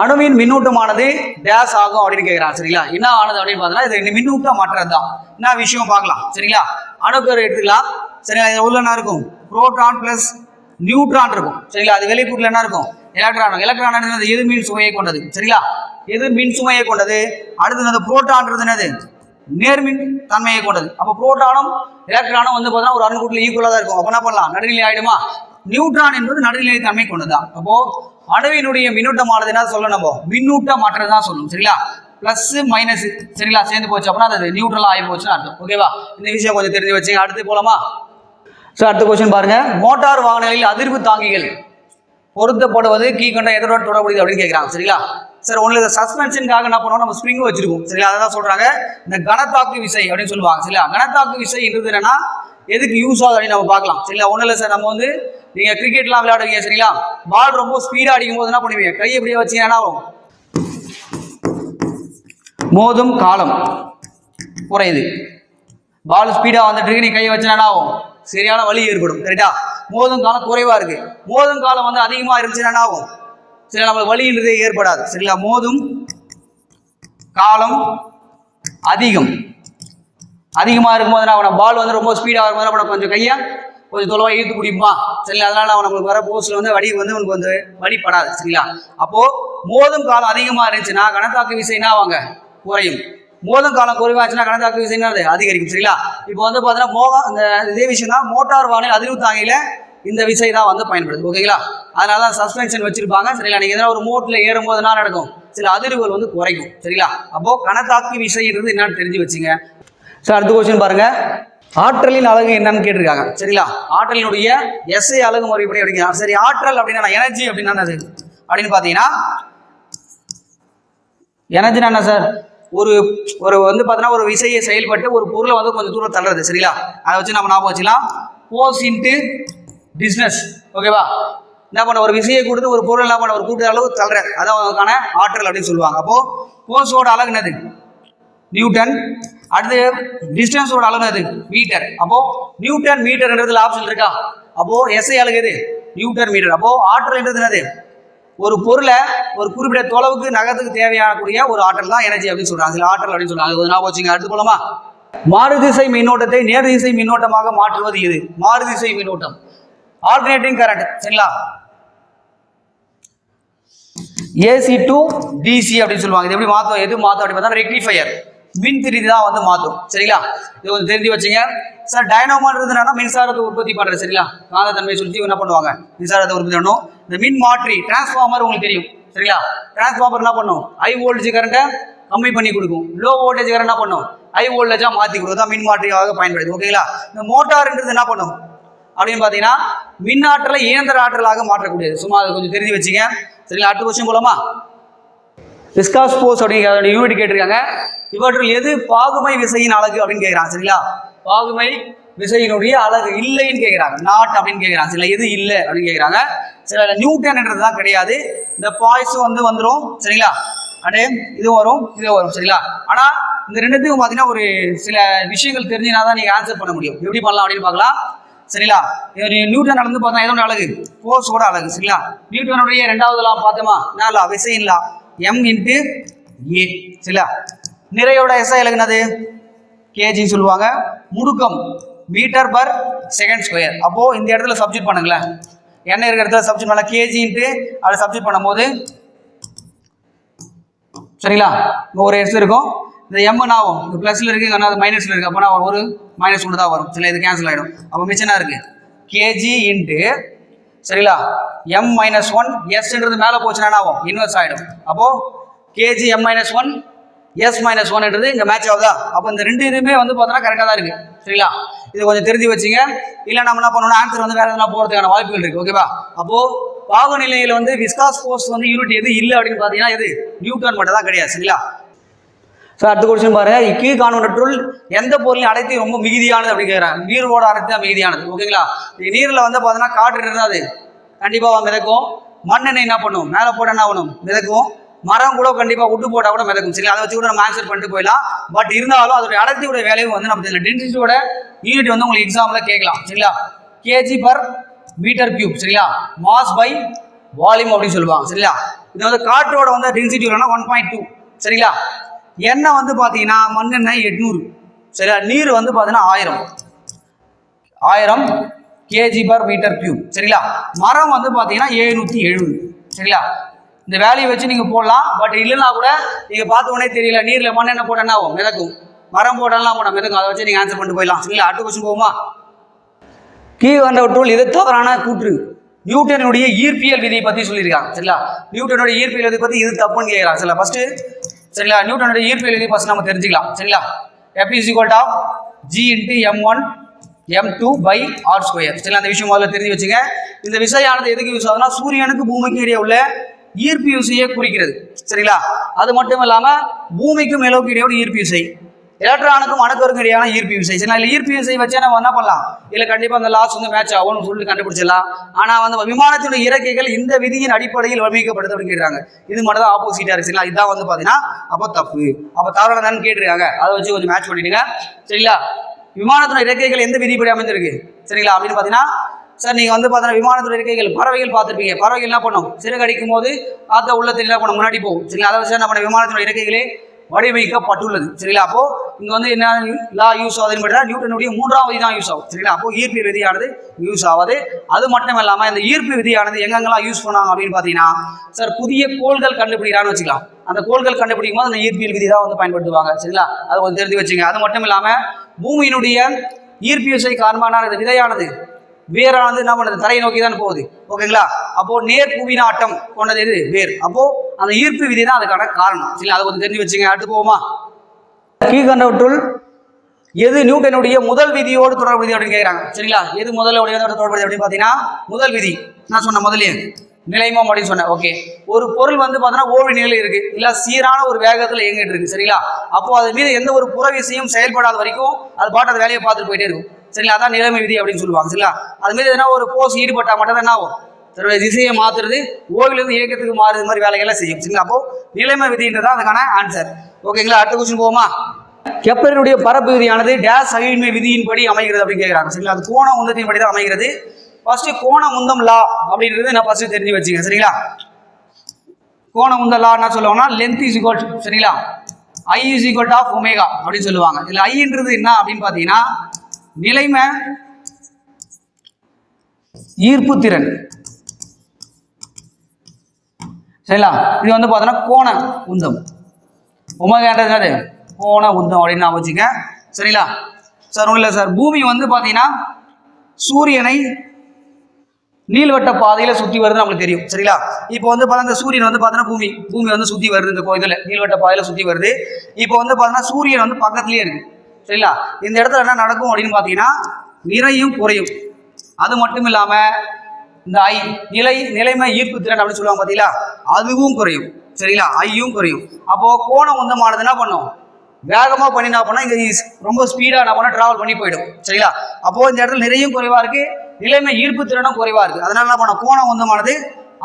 அணுவின் மின்னூட்டமானது டேஸ் ஆகும் அப்படின்னு கேட்குறாங்க சரிங்களா? என்ன ஆனது அப்படின்னு பார்த்தீங்கன்னா இது மின்னூட்டம் மாற்றது தான் என்ன விஷயம் பார்க்கலாம். சரிங்களா? அணுக்கர் எடுத்துக்கலாம். சரிங்களா? இதில் உள்ள என்ன இருக்கும்? புரோட்டான் ப்ளஸ் நியூட்ரான் இருக்கும். சரிங்களா? அது வெளிப்பூட்டில் என்ன இருக்கும்? எலக்ட்ரான் எலக்ட்ரான் என்னது? மின் சுமையை கொண்டது? சரிங்களா மின் சுமையை கொண்டது? அடுத்தது அந்த புரோட்டான்றது என்னது? நேர்மின் தன்மையை கொண்டது. அப்போ புரோட்டானும் எலக்ட்ரானும் வந்து பார்த்தீங்கன்னா ஒரு அணுக்கூட்டில் ஈக்குவலாக தான் இருக்கும். அப்போ என்ன பண்ணலாம்? நடுநிலை ஆயிடுமா? நியூட்ரான் என்பது நடுநிலை தன்மை கொண்டதுதான். அப்போ அணுவினுடைய மின்னூட்டமானது என்ன சொல்லணும் நம்ம? மின்னூட்டம் மாற்றது தான் சொல்லணும் சரிங்களா? பிளஸ் மைனஸ் சரிங்களா? சேர்ந்து போச்சு அப்படின்னா அது நியூட்ரலாக ஆகி போச்சுன்னு அர்த்தம். ஓகேவா இந்த விஷயம் கொஞ்சம் தெரிஞ்சு வச்சுங்க. அடுத்து போலாமா? சார் அடுத்த கொஸ்டின் பாருங்க. மோட்டார் வாகனங்களில் அதிர்வு தாங்கிகள். பொருத்தப்படுவது கீழ்கண்ட எதனோட தொடர்புடையது அப்படின்னு கேட்குறாங்க. சரிங்களா? சார் உங்களுக்கு சஸ்பென்ஷனுக்காக என்ன பண்ணுவோம்? நம்ம ஸ்ப்ரிங் வச்சிருக்கோம் சரிங்களா? அதை தான் சொல்றாங்க. இந்த கனத்தாக்கு விசை அப்படின்னு சொல்லுவாங்க. சரிங்களா? கனத்தாக்கு விசை என்றது என்னன்னா எதுக்கு யூஸ் ஆகுது அப்படின்னு நம்ம பார்க்கலாம். சரிங்களா? ஒன்றும் இல்லை சார். நம்ம வந்து நீங்கள் கிரிக்கெட்லாம் விளையாடுவீங்க. சரிங்களா? பால் ரொம்ப ஸ்பீடாக அடிக்கும் போது என்ன பண்ணுவீங்க? கை எப்படியே வச்சு என்ன ஆகும்? மோதும் காலம் குறையுது. பால் ஸ்பீடாக வந்துட்டு இருக்கு. நீ கையை வச்சுனா என்ன ஆகும்? சரியான வலி ஏற்படும். கரெக்டா மோதும் காலம் குறைவா இருக்கு. மோதும் காலம் வந்து அதிகமாக இருந்துச்சுன்னா என்ன ஆகும்? சரி நம்மளுக்கு வலின்றதே ஏற்படாது. சரிங்களா? மோதும் காலம் அதிகம். அதிகமாக இருக்கும்போது என்ன ஆகும்? பால் வந்து ரொம்ப ஸ்பீடாக இருக்கும்போது என்ன கொஞ்சம் கையை கொஞ்சம் தொலைவாக இழுத்து பிடிப்பா சரிங்களா? அதனால அவன் நம்மளுக்கு வர போஸ்ட்ல வந்து வடி வந்து உனக்கு வந்து வழிபடாது சரிங்களா? அப்போ மோதும் காலம் அதிகமாக இருந்துச்சுன்னா கணத்தாக்கு விசைனா என்ன ஆவாங்க குறையும். மோதும் காலம் குறைவாச்சுன்னா கணத்தாக்கு விசை என்னது? அதிகரிக்கும் சரிங்களா? இப்போ வந்து பார்த்தீங்கன்னா மோக இந்த இதே விஷயம் தான் மோட்டார் வாகன அதிர்வு தாங்கியில இந்த விசை தான் வந்து பயன்படுது ஓகேங்களா? அதனால தான் சஸ்பென்ஷன் வச்சிருப்பாங்க சரிங்களா? நீங்கள் எதனா ஒரு மோட்டில் ஏறும்போது என்ன நடக்கும்? சில அதிர்வுகள் வந்து குறைக்கும் சரிங்களா? அப்போ கணத்தாக்கு விசைன்றது என்னன்னு தெரிஞ்சு வச்சுங்க. சார் அடுத்த கொஸ்டின் பாருங்க. ஆற்றலின் அழகு என்னன்னு கேட்டிருக்காங்க சரிங்களா? ஆற்றலினுடைய எஸ்ஐ அழகு முறைப்படி அப்படிங்க? சரி ஆற்றல் அப்படின்னா எனர்ஜி அப்படின்னா அது அப்படின்னு பார்த்தீங்கன்னா எனர்ஜினா என்ன சார்? ஒரு ஒரு வந்து பார்த்தோன்னா ஒரு விசையை செயல்பட்டு ஒரு பொருளை வந்து கொஞ்சம் தூரம் தள்ளுறது சரிங்களா? அதை வச்சு நம்ம ஞாபகம் வச்சுக்கலாம். போஸ் இன்ட்டு பிஸ்னஸ் ஓகேவா என்ன பண்ண ஒரு விசையை கொடுத்து ஒரு பொருள் என்ன பண்ண ஒரு கூட்டுற அளவு தள்ளுற. அதான் அதுக்கான ஆற்றல் அப்படின்னு சொல்லுவாங்க. அப்போ போஸோட அழகு என்னது? நியூட்டன். அடுத்து டிஸ்டன்ஸோட அளவு எது மீட்டர் அப்போ நியூட்டன் மீட்டர்ன்றதுல ஆப்ஷன் இருக்கா? அப்போ எஸ்ஐ அழகு எது? நியூட்டன் மீட்டர் அப்போ ஆற்றல்ன்றது என்னது? ஒரு பொருளை ஒரு குறிப்பிட்ட தொலைவுக்கு நகரத்துக்கு தேவையானக்கூடிய ஒரு ஆற்றல் தான் எனர்ஜி அப்படின்னு சொல்றாங்க. சில ஆற்றல் அப்படின்னு சொல்றாங்க. அது ஞாபகம் வச்சுங்க. அடுத்து போலாமா? மாறுதிசை மின்னோட்டத்தை நேர்திசை மின்னோட்டமாக மாற்றுவது எது? மாறுதிசை மின்னோட்டம். ஆல்டர்னேட்டிங் கரண்ட் சரிங்களா? ஏசி டு டிசி அப்படின்னு சொல்லுவாங்க. இது எப்படி மாற்றும் எது மாற்றும் அப்படின்னு பார்த்தா ரெக்டிஃபையர் மின் திருதி தான் வந்து மாற்றும். சரிங்களா? இது கொஞ்சம் தெரிஞ்சு வச்சுங்க. சார் டைனோமான்றது மின்சாரத்தை உற்பத்தி பண்ணுறது சரிங்களா? காந்தத்தன்மை சுற்றி என்ன பண்ணுவாங்க? மின்சாரத்தை உற்பத்தி பண்ணணும். இந்த மின் மாற்றி டிரான்ஸ்ஃபார்மர் உங்களுக்கு தெரியும். சரிங்களா? டிரான்ஸ்ஃபார்மர் என்ன பண்ணும்? ஹை வோல்டேஜ் கரண்ட்டை கம்மி பண்ணி கொடுக்கும். லோ வோல்டேஜ் கரண்ட் என்ன பண்ணும்? ஹை வோல்டேஜாக மாற்றி கொடுக்கும். தான் மின் மாற்றியாக பயன்படுது. ஓகேங்களா இந்த மோட்டார்ன்றது என்ன பண்ணும்? அப்படின்னு பார்த்தீங்கன்னா மின் ஆற்றலை இயந்திர ஆற்றலாக மாற்றக்கூடியது. சும்மா அதை கொஞ்சம் தெரிஞ்சு வச்சுங்க. சரிங்களா? அடுத்த கொஸ்டின் போலாமா? விஸ்காஸ் போஸ் அப்படிங்கிற யூனிட் கேட்டிருக்காங்க. இவற்றில் எது பாகுமை விசையின் அழகு அப்படின்னு கேட்குறாங்க சரிங்களா? பாகுமை விசையினுடைய அழகு இல்லைன்னு கேட்குறாங்க. நாட் அப்படின்னு கேட்குறாங்க சில எது இல்லை அப்படின்னு கேட்குறாங்க. சில நியூட்டன்ன்றது தான் கிடையாது. இந்த பாய்ஸ் வந்து வந்துடும் சரிங்களா? அடே இது வரும் இது வரும் சரிங்களா? ஆனால் இந்த ரெண்டுத்துக்கும் பார்த்தீங்கன்னா ஒரு சில விஷயங்கள் தெரிஞ்சினா தான் நீங்கள் ஆன்சர் பண்ண முடியும். எப்படி பண்ணலாம் அப்படின்னு பார்க்கலாம். சரிங்களா? நியூட்டன் நடந்து பார்த்தா எதோட அழகு போர்ஸோட அழகு சரிங்களா? நியூட்டனுடைய ரெண்டாவது லா பார்த்தோமா? என்ன லா விசையின்லா எம் இன்ட்டு ஏ சரியா நிறையோட எஸ்ஐ எழுதுனது? கேஜின்னு சொல்லுவாங்க. முடுக்கம். மீட்டர் பர் செகண்ட் ஸ்கொயர் அப்போது இந்த இடத்துல சப்ஜெக்ட் பண்ணுங்களேன். எண்ணெய் இருக்கிற இடத்துல சப்ஜெக்ட் பண்ணலாம். கேஜின்ட்டு அதை சப்ஜெக்ட் பண்ணும்போது சரிங்களா? இங்கே ஒரு எஸ் இருக்கும். இந்த எம் ஆகும். இந்த ப்ளஸில் இருக்குது இங்கே அது மைனஸில் இருக்குது அப்போனா ஒரு மைனஸ் ஒன்று தான் வரும். சரி இது கேன்சல் ஆகிடும் அப்போ மிச்சனாக இருக்குது கேஜி இன்ட்டு சரிங்களா? எம் மைனஸ் ஒன் எஸ்ன்றது மேலே போச்சுன்னா என்ன ஆகும்? இன்வெர்ஸ் ஆகிடும் அப்போது KG M minus one S minus ஒன்ன்றது இங்கே மேட்ச் ஆகுதா? அப்போ இந்த ரெண்டு இதுவுமே வந்து பார்த்தோன்னா கரெக்டாக தான் இருக்குது சரிங்களா? இது கொஞ்சம் தெரிஞ்சு வச்சுங்க. இல்லை நம்ம என்ன பண்ணணும் ஆன்சர் வந்து வேறு எதனா போகிறதுக்கான வாய்ப்புகள் இருக்குது ஓகேவா அப்போது பாகுநிலையில் வந்து விஸ்காஸ் ஃபோர்ஸ் வந்து யூனிட் எது இல்லை அப்படின்னு பார்த்தீங்கன்னா எது நியூட்டன் மட்டும் தான் கிடையாது. சரிங்களா? சார் அடுத்த கொஸ்டின் பாருங்க. கீழ் காணுவற்றுள் எந்த பொருளின் அடைத்து ரொம்ப மிகுதியானது அப்படின்னு கேட்குறாங்க நீரோட அடைத்து தான் மிகுதியானது. ஓகேங்களா நீரில் வந்து பார்த்தீங்கன்னா காற்று இருந்தால் அது கண்டிப்பாக மிதக்கும். மண்ணெண்ணெய் என்ன பண்ணும்? மேலே போட்டால் என்ன ஆகணும்? மிதக்கும். மரம் கூட கண்டிப்பாக விட்டு போட்டால் கூட மிதக்கும். சரி அதை வச்சு கூட நம்ம ஆன்சர் பண்ணிட்டு போயிடலாம். பட் இருந்தாலும் அதோட அடர்த்தியோட வேலையும் வந்து நம்ம இதில் டென்சிட்டியோட யூனிட் வந்து உங்களுக்கு எக்ஸாமில் கேட்கலாம். சரிங்களா? கேஜி பர் மீட்டர் கியூப் சரிங்களா? மாஸ் பை வால்யூம் அப்படின்னு சொல்லுவாங்க. சரிங்களா? இது வந்து காற்றோட வந்து டென்சிட்டி எவ்வளோனா ஒன் பாயிண்ட் டூ சரிங்களா? எண்ணெய் வந்து பார்த்தீங்கன்னா மண்ணெண்ணெய் எட்நூறு. சரியா? நீர் வந்து பார்த்தீங்கன்னா ஆயிரம். ஆயிரம் கேஜி பர் மீட்டர் கியூப் சரிங்களா? மரம் வந்து பார்த்தீங்கன்னா ஏழுநூற்றி எழுபது. சரிங்களா? இந்த வேலையை வச்சு நீங்கள் போடலாம். பட் இல்லைன்னா கூட நீங்கள் பார்த்த உடனே தெரியல. நீரில் மண்ணெண்ணெய் என்ன என்ன ஆகும்? மிதக்கும். மரம் போட்டாலாம் போட மிதக்கும். அதை வச்சு நீங்கள் ஆன்சர் பண்ணிட்டு போயிடலாம். சரிங்களா? அடுத்த கொஸ்டின் போகுமா கீழ்கண்டவற்றுள் இது தவறான கூற்று. நியூட்டனுடைய ஈர்ப்பியல் விதியை பற்றி சொல்லியிருக்காங்க. சரிங்களா? நியூட்டனுடைய ஈர்ப்பியல் விதி பற்றி இது தப்புன்னு கேட்குறாங்க சரிங்களா? ஃபஸ்ட்டு சரிங்களா? நியூட்டனுடைய ஈர்ப்பியல் விதி ஃபஸ்ட் நம்ம தெரிஞ்சுக்கலாம். சரிங்களா? F is equal to G into M one M two by R square சரி அந்த விஷயம் முதல்ல தெரிஞ்சு வச்சுங்க. இந்த விசையானது எதுக்கு யூஸ் ஆகுதுன்னா சூரியனுக்கு பூமிக்கு இடையே உள்ள ஈர்ப்பு விசையை குறிக்கிறது. சரிங்களா? அது மட்டும் இல்லாமல் பூமிக்கும் நிலவுக்கு இடையோட ஈர்ப்பு விசை. எலக்ட்ரானுக்கும் அணுக்கருக்கும் இடையான ஈர்ப்பு விசை. சரிங்களா? இல்லை ஈர்ப்பு விசை வச்சு நம்ம என்ன பண்ணலாம்? இல்லை கண்டிப்பாக அந்த லாஸ் வந்து மேட்ச் ஆகும்னு சொல்லிட்டு கண்டுபிடிச்சிடலாம். ஆனால் வந்து விமானத்தினுடைய இறக்கைகள் இந்த விதியின் அடிப்படையில் வடிவமைக்கப்படுது அப்படின்னு கேட்குறாங்க இது மட்டும் தான் ஆப்போசிட்டாக இருக்கு. சரிங்களா? இதுதான் வந்து பார்த்தீங்கன்னா அப்போ தப்பு. அப்போ தவறானதான்னு கேட்டிருக்காங்க. அதை வச்சு கொஞ்சம் மேட்ச் பண்ணிடுங்க. சரிங்களா? விமானத்தினுடைய இறக்கைகள் எந்த விதிப்படி அமைந்திருக்கு? சரிங்களா? அப்படின்னு பார்த்தீங்கன்னா சார் நீங்கள் வந்து பார்த்தீங்கன்னா விமானத்துடைய இருக்கைகள் பறவைகள் பார்த்துருப்பீங்க. பறவைகள் என்ன பண்ணும்? சிறகு அடிக்கும் போது காத்த உள்ளத்தில் என்ன பண்ணும் முன்னாடி போகும். சரிங்களா? அதை வச்சு என்ன பண்ண விமானத்தினுடைய இறக்கைகளே வடிவமைக்கப்பட்டுள்ளது. சரிங்களா? அப்போ இங்கே வந்து என்ன லா யூஸ் ஆகுதுன்னு பார்த்தா நியூட்டனுடைய மூன்றாம் விதி தான் யூஸ் ஆகும். சரிங்களா? அப்போ ஈர்ப்பு விதியானது யூஸ் ஆகாது. அது மட்டும் இல்லாமல் இந்த ஈர்ப்பு விதியானது எங்கெங்கெல்லாம் யூஸ் பண்ணாங்க அப்படின்னு பார்த்தீங்கன்னா சார் புதிய கோள்கள் கண்டுபிடிக்கிறான்னு வச்சுக்கலாம். அந்த கோள்கள் கண்டுபிடிக்கும் போது அந்த ஈர்ப்பியல் விதி தான் வந்து பயன்படுத்துவாங்க. சரிங்களா? அதை கொஞ்சம் தெரிஞ்சு வச்சுங்க. அது மட்டும் இல்லாமல் பூமியினுடைய ஈர்ப்பு விசை காரணமான இந்த விதையானது வேரானது என்ன பண்ணுது? தரையை நோக்கி தான் போகுது. ஓகேங்களா? அப்போ நேர் புவினாட்டம் கொண்டது எது? வேர். அப்போ அந்த ஈர்ப்பு விதி தான் அதுக்கான காரணம். சரி அதை கொஞ்சம் தெரிஞ்சு வச்சுங்க அடுத்து போவோமா? கீழ்கண்டவற்றுள் எது நியூட்டனுடைய முதல் விதியோடு தொடர்புடையது அப்படின்னு கேட்குறாங்க. சரிங்களா? எது முதல் உடையதோட தொடர்புடையது அப்படின்னு பார்த்தீங்கன்னா முதல் விதி. நான் சொன்ன முதலே. நிலைமம் அப்படின்னு சொன்னேன். ஓகே ஒரு பொருள் வந்து பார்த்தோன்னா ஓடி நிலையில் இருக்கு. இல்ல சீரான ஒரு வேகத்தில் இயங்கிட்டு இருக்கு. சரிங்களா? அப்போ அது மீது எந்த ஒரு புறவிசையும் செயல்படாத வரைக்கும் அது பாட்டு அது வேலையை பார்த்துட்டு போயிட்டே இருக்கும். சரிங்களா? அதான் நிலைமை விதி அப்படின்னு சொல்லுவாங்க. சரிங்களா? அது மீது எதனா ஒரு போஸ் ஈடுபட்டா மட்டும் தான் என்ன ஆகும்? தன்னுடைய திசையை மாற்றுறது ஓவிலிருந்து இயக்கத்துக்கு மாறுது மாதிரி வேலைகள்லாம் செய்யும். சரிங்களா? அப்போ நிலைமை விதின்றது தான் அதுக்கான ஆன்சர் ஓகேங்களா அடுத்த கொஸ்டின் போவோமா? கெப்லருடைய பரப்பு விதியானது டேஸ் அழிவின்மை விதியின்படி அமைகிறது அப்படின்னு கேட்குறாங்க சரிங்களா? அது கோண உந்தத்தின் படி தான் அமைகிறது. ஃபர்ஸ்ட் கோண உந்தம் லா அப்படின்றது நான் ஃபர்ஸ்ட் தெரிஞ்சு வச்சுங்க சரிங்களா? கோண உந்த லா என்ன சொல்லுவாங்கன்னா லென்த் இஸ் ஈக்குவல் சரிங்களா? I is equal of omega அப்படின்னு சொல்லுவாங்க. இதில் ஐன்றது என்ன அப்படின்னு பார்த்தீங்கன்னா நிலைமை ஈர்ப்பு திறன். சரிங்களா? இது வந்து பார்த்தோன்னா கோண உந்தம் ஒமேகான்றது என்னது? கோண உந்தம் அப்படின்னு நான் வச்சுக்கேன். சரிங்களா? சார் ஒன்றும் இல்லை சார். பூமி வந்து பார்த்தீங்கன்னா சூரியனை நீள்வட்ட பாதையில சுற்றி வருதுன்னு நம்மளுக்கு தெரியும். சரிங்களா? இப்போ வந்து பார்த்தா இந்த சூரியன் வந்து பார்த்தோன்னா பூமி பூமி வந்து சுற்றி வருது இந்த இதில் நீள்வட்ட பாதையில சுற்றி வருது. இப்போ வந்து பார்த்தோன்னா சூரியன் வந்து பக்கத்துலேயே இருக்கு. சரிங்களா? இந்த இடத்துல என்ன நடக்கும் அப்படின்னு பார்த்தீங்கன்னா நிறையும் குறையும். அது மட்டும் இல்லாமல் இந்த ஐ நிலை நிலைமை ஈர்ப்பு திறன் அப்படின்னு சொல்லுவாங்க பார்த்தீங்களா அதுவும் குறையும். சரிங்களா? ஐயும் குறையும். அப்போ கோணம் உந்தமானது என்ன பண்ணும்? வேகமாக பண்ணி என்ன பண்ணால் இங்கே ரொம்ப ஸ்பீடாக என்ன பண்ணால் ட்ராவல் பண்ணி போயிடும். சரிங்களா? அப்போ இந்த இடத்துல நிறையும் குறைவாக இருக்கு. நிலைமை ஈர்ப்பு திறனும் குறைவாக இருக்கு. அதனால என்ன பண்ண கோணம் உந்தமானது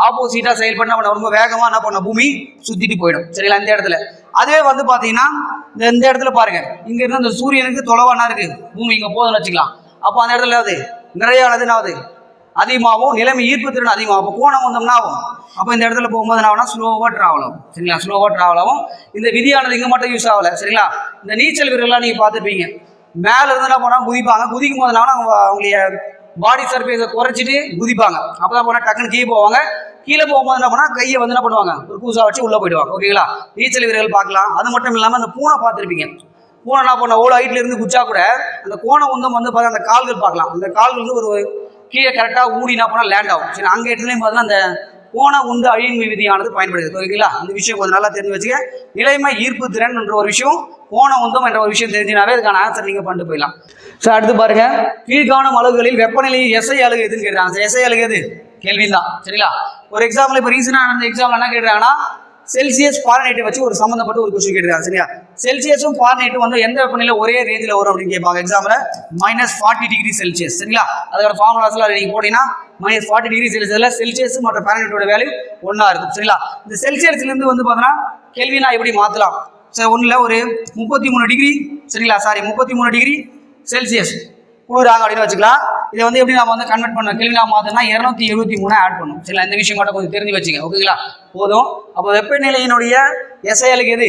ஆப்போசிட்டாக செயல்பட்டு பண்ண ரொம்ப வேகமாக என்ன பண்ண பூமி சுற்றிட்டு போயிடும். சரிங்களா? இந்த இடத்துல. அதே வந்து பார்த்தீங்கன்னா இந்த இந்த இடத்துல பாருங்க. இங்க இருந்து இந்த சூரியனுக்கு தொலைவா என்ன இருக்கு? பூமி இங்க போதும்னு வச்சுக்கலாம். அப்போ அந்த இடத்துல ஆகுது நிறைய என்ன அதிகமாகவும் அதிகமாகும். நிலைமை ஈர்ப்பு திறன் அதிகமாகும். அப்போ கோணம் வந்தோம்னா ஆகும்? அப்போ இந்த இடத்துல போகும்போது என்ன ஆகும்னா ஸ்லோவாக ட்ராவல் ஆகும். சரிங்களா? ஸ்லோவாக ட்ராவல் ஆகும். இந்த விதியானது இங்கே மட்டும் யூஸ் ஆகல. சரிங்களா? இந்த நீச்சல் வீரர்கள்லாம் நீங்கள் பார்த்துருப்பீங்க. மேலே இருந்து என்ன பண்ணால் குதிப்பாங்க. குதிக்கும் போது அவங்க அவங்களுடைய பாடி சர்ஃபேஸை குறைச்சிட்டு குதிப்பாங்க. அப்போ தான் போனால் டக்குன்னு கீழே போவாங்க. கீழே போகும்போது என்ன பண்ணால் கையை வந்து என்ன பண்ணுவாங்க? ஒரு பூசா வச்சு உள்ளே போயிடுவாங்க. ஓகேங்களா நீச்சல் வீரர்கள் பார்க்கலாம். அது மட்டும் இல்லாமல் அந்த பூனை பார்த்துருப்பீங்க. பூனை என்ன பண்ண ஓட ஹைட்ல இருந்து குச்சா கூட அந்த கோணம் உந்தம் வந்து பார்த்தா அந்த கால்கள் பார்க்கலாம். அந்த கால்கள் வந்து ஒரு கீழே கரெக்டாக ஊடி என்ன பண்ணால் லேண்ட் ஆகும். சரி அங்கே இடத்துலையும் பார்த்தீங்கன்னா அந்த போன உண்டு அழின்மை விதியானது பயன்படுது ஓகேங்களா அந்த விஷயம் கொஞ்சம் நல்லா தெரிஞ்சு வச்சுக்க. நிலைமை ஈர்ப்பு திறன் என்ற ஒரு விஷயம் போன உந்தம் என்ற ஒரு விஷயம் தெரிஞ்சினாவே அதுக்கான ஆன்சர் நீங்கள் பண்ணிட்டு போயிடலாம். ஸோ அடுத்து பாருங்க. கீழ்காணும் அலகுகளில் வெப்பநிலை எஸ்ஐ அழகு எதுன்னு கேட்குறாங்க. எஸ்ஐ அழகு எது கேள்வி தான் சரிங்களா? ஒரு எக்ஸாம்பிள் இப்போ ரீசனாக நடந்த எக்ஸாம்பிள் என்ன கேட்குறாங்கன்னா செல்சியஸ் ஃபாரனைட்டை வச்சு ஒரு சம்மந்தப்பட்ட ஒரு கொஸ்டின் கேட்டுருக்காங்க சரியா? செல்சியஸும் ஃபாரனைட்டும் வந்து எந்த வெப்பநிலை ஒரே ரேஞ்சில் வரும் அப்படின்னு கேட்பாங்க. Example minus forty degree Celsius சரிங்களா? அதோட ஃபார்முலாஸ்லாம் நீங்கள் போட்டீங்கன்னா மைனஸ் ஃபார்ட்டி டிகிரி செல்சியஸில் செல்சியஸ் மற்றும் ஃபாரனைட்டோட வேல்யூ ஒன்றா இருக்கும் சரிங்களா? இந்த செல்சியஸ்லேருந்து வந்து பார்த்தோன்னா கேள்வினா எப்படி மாற்றலாம் சார் ஒன்றில் ஒரு முப்பத்தி மூணு டிகிரி சரிங்களா? சாரி முப்பத்தி மூணு டிகிரி செல்சியஸ் குளிராங்க அப்படின்னு வச்சுக்கலாம். இதை வந்து எப்படி நம்ம வந்து கன்வெர்ட் பண்ண கேள்வி நான் மாற்றினா இரநூத்தி எழுபத்தி மூணு ஆட் பண்ணும் சரிங்களா? இந்த விஷயம் மட்டும் கொஞ்சம் தெரிஞ்சு வச்சுங்க. ஓகேங்களா போதும். அப்போ வெப்பநிலையினுடைய எஸ்ஐஎலுக்கு எது?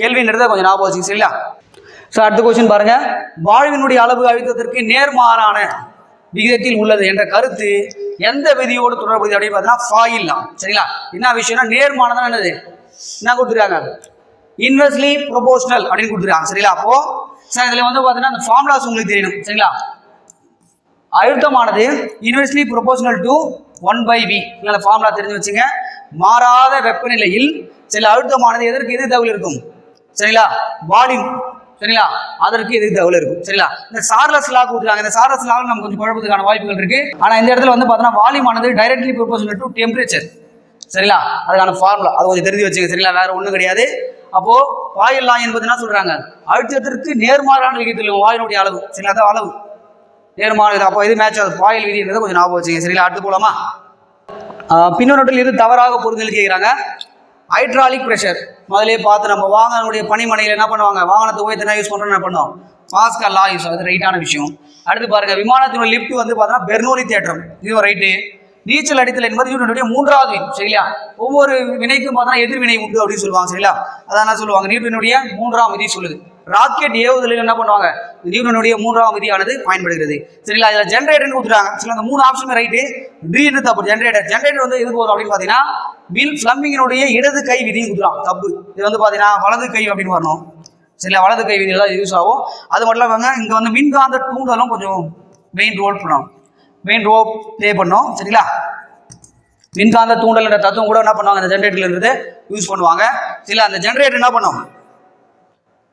கேள்வின்றதை கொஞ்சம் ஞாபகம் வச்சுங்க. சரிங்களா? ஸோ அடுத்த கொஸ்டின் பாருங்க. வாழ்வினுடைய அளவு அழுத்தத்திற்கு நேர்மாறான விகிதத்தில் உள்ளது என்ற கருத்து எந்த விதியோடு தொடர்புது அப்படின்னு பார்த்தீங்கன்னா ஃபாயில் தான். சரிங்களா? என்ன விஷயம்னா நேர்மானதான் என்னது? என்ன கொடுத்துருக்காங்க? இன்வெர்ஸ்லி ப்ரொபோஷனல் அப்படின்னு கொடுத்துருக்காங்க. சரிங்களா? அப்போ சார் இதில் வந்து பார்த்தீங்கன்னா அந்த ஃபார்முலாஸ் உங்களுக்கு தெரியணும். சரிங்களா? அழுத்தமானது inversely proportional to one by V அந்த ஃபார்முலா தெரிஞ்சு வச்சுங்க. மாறாத வெப்பநிலையில் சில அழுத்தமானது எதற்கு எதிர் தகவல் இருக்கும்? சரிங்களா? வால்யூம். சரிங்களா? அதற்கு எதிர் தகவல் இருக்கும். சரிங்களா? இந்த சார்லஸ் லா கொடுத்துருக்காங்க. இந்த சார்லஸ் லா நம்ம கொஞ்சம் குழப்பத்துக்கான வாய்ப்புகள் இருக்கு. ஆனா இந்த இடத்துல வந்து பார்த்தோன்னா வால்யூம் ஆனது டைரக்ட்லி ப்ரொபோஷனல் டு டெம்பரேச்சர் சரிங்களா? அதுக்கான ஃபார்முலா அது கொஞ்சம் தெரிஞ்சு வச்சுங்க. சரிங்களா? வேற ஒன்றும் கிடையாது. அப்போ வாயில் லா என்பது என்ன சொல்றாங்க? அழுத்தத்திற்கு நேர்மாறான விகிதத்தில் வாயினுடைய அளவு. சரிங்களா? அதான் அளவு. நேர்மாறான அப்போ இது மேட்ச் அது பாயல் விதின்றதை கொஞ்சம் ஞாபகம் வச்சுங்க சரிங்களா? அடுத்து போலாமா? பின்னொட்டில் இது தவறாக பொருந்தல் கேட்குறாங்க. ஹைட்ராலிக் ப்ரெஷர் முதலே பார்த்து நம்ம வாகனங்களுடைய பணிமனையில் என்ன பண்ணுவாங்க? வாகனத்தை உயர்த்தி என்ன யூஸ் பண்ணுறோம் என்ன பண்ணோம் பாஸ்கர் லா யூஸ் அது ரைட்டான விஷயம். அடுத்து பாருங்கள் விமானத்தினுடைய லிஃப்ட் வந்து பார்த்தோன்னா பெர்னோலி தேற்றம். இதுவும் ரைட்டு நீச்சல் அடித்தல் என்பது நியூட்டனுடைய மூன்றாவது விதி. சரிங்களா? ஒவ்வொரு வினைக்கும் பார்த்தோன்னா எதிர்வினை உண்டு அப்படின்னு சொல்லுவாங்க சரிங்களா? அதான் என்ன சொல்லுவாங்க? நியூட்டனுடைய மூன்றாம் விதி சொல்லுது. ராக்கெட் ஏவுதலில் என்ன பண்ணுவாங்க? நியூட்டனுடைய மூன்றாம் விதியானது பயன்படுகிறது. சரிங்களா? இதில் ஜென்ரேட்டர்னு கொடுத்துருக்காங்க சரி அந்த மூணு ஆப்ஷன் ரைட்டு ட்ரீனு தப்பு ஜென்ரேட்டர் ஜென்ரேட்டர் வந்து எதுக்கு வரும் அப்படின்னு பார்த்தீங்கன்னா பில் ஃபிளம்பிங்கினுடைய இடது கை விதியும் கொடுத்துருவாங்க தப்பு. இது வந்து பார்த்தீங்கன்னா வலது கை அப்படின்னு வரணும். சரிங்களா? வலது கை விதியில் யூஸ் ஆகும். அது மட்டும் இல்லாமல் இங்கே வந்து மின்காந்த தூண்டலும் கொஞ்சம் மெயின் ரோல் பண்ணும் மெயின் ரோல் ப்ளே பண்ணோம் சரிங்களா? மின்காந்த தூண்டல் என்ற தத்துவம் கூட என்ன பண்ணுவாங்க? அந்த ஜென்ரேட்டர்ல இருந்து யூஸ் பண்ணுவாங்க. சரிங்களா? அந்த ஜென்ரேட்டர் என்ன பண்ணும்?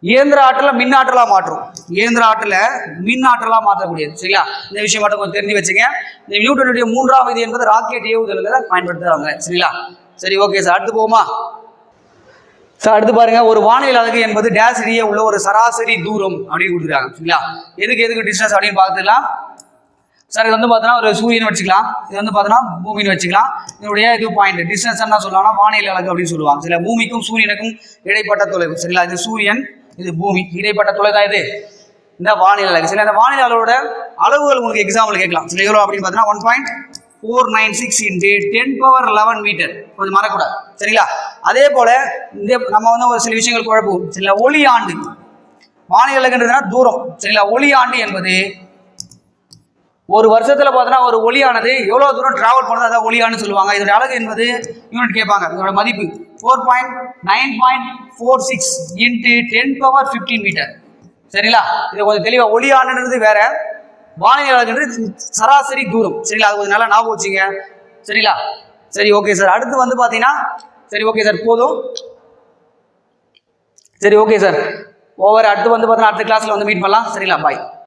இயந்திர ஆற்றலை மின் ஆற்றலாக மாற்றும். இயந்திர ஆற்றலை மின் ஆற்றலாக மாற்றக்கூடியது. சரிங்களா இந்த விஷயம் மட்டும் கொஞ்சம் தெரிஞ்சு வச்சுங்க. இந்த நியூட்டனுடைய மூன்றாம் விதி என்பது ராக்கெட் ஏவுதல்களை பயன்படுத்துறாங்க. சரிங்களா? சரி ஓகே சார் அடுத்து போமா சார் அடுத்து பாருங்க. ஒரு வானிலை அலகு என்பது டேஸ் இடையே உள்ள ஒரு சராசரி தூரம் அப்படின்னு கொடுத்துருக்காங்க. சரிங்களா? எதுக்கு எதுக்கு டிஸ்டன்ஸ் அப்படின்னு பார்த்துக்கலாம். சார் இது வந்து பார்த்தோன்னா ஒரு சூரியன் வச்சுக்கலாம். இது வந்து பார்த்தோன்னா பூமின்னு வச்சுக்கலாம். இதனுடைய இது பாயிண்ட் டிஸ்டன்ஸ் என்ன சொல்லலாம்னா வானிலை அலகு அப்படின்னு சொல்லுவாங்க. சில பூமிக்கும் சூரியனுக்கும் இடைப்பட்ட தொலைவு. சரிங்களா? இது சூரியன் இது பூமி. இடைப்பட்ட தொலைவு தான் இது. இந்த வானிலை அலகு சரி இந்த வானிலை அளவோட அளவுகள் உங்களுக்கு எக்ஸாம்பிள் கேட்கலாம். சரி எவ்வளோ அப்படின்னு பார்த்தீங்கன்னா one point four nine six into ten power eleven metre கொஞ்சம் மறக்கூடாது சரிங்களா? அதே போல் இந்த நம்ம வந்து ஒரு சில விஷயங்கள் குழப்பும் சரிங்களா ஒளி ஆண்டு. வானிலை தூரம். சரிங்களா? ஒளி ஆண்டு என்பது ஒரு வருஷத்துல பார்த்தோன்னா ஒரு ஒளியானது எவ்வளவு தூரம் டிராவல் பண்ணுறது அதான் ஒளியான்னு சொல்லுவாங்க. இதோட அழகு என்பது யூனிட் கேட்பாங்க. இதோட மதிப்பு. Four point nine point four six into ten power fifteen metre சரிங்களா? இது கொஞ்சம் தெளிவாக ஒளியானது வேற வானிலை அழகுன்றது சராசரி தூரம். சரிங்களா? அது கொஞ்சம் நல்லா ஞாபகம் வச்சுங்க. சரிங்களா? சரி ஓகே சார் அடுத்து வந்து பார்த்தீங்கன்னா சரி ஓகே சார் போதும். சரி ஓகே சார் ஓவர் அடுத்து வந்து பார்த்தீங்கன்னா அடுத்த கிளாஸில் வந்து மீட் பண்ணலாம். சரிங்களா? பாய்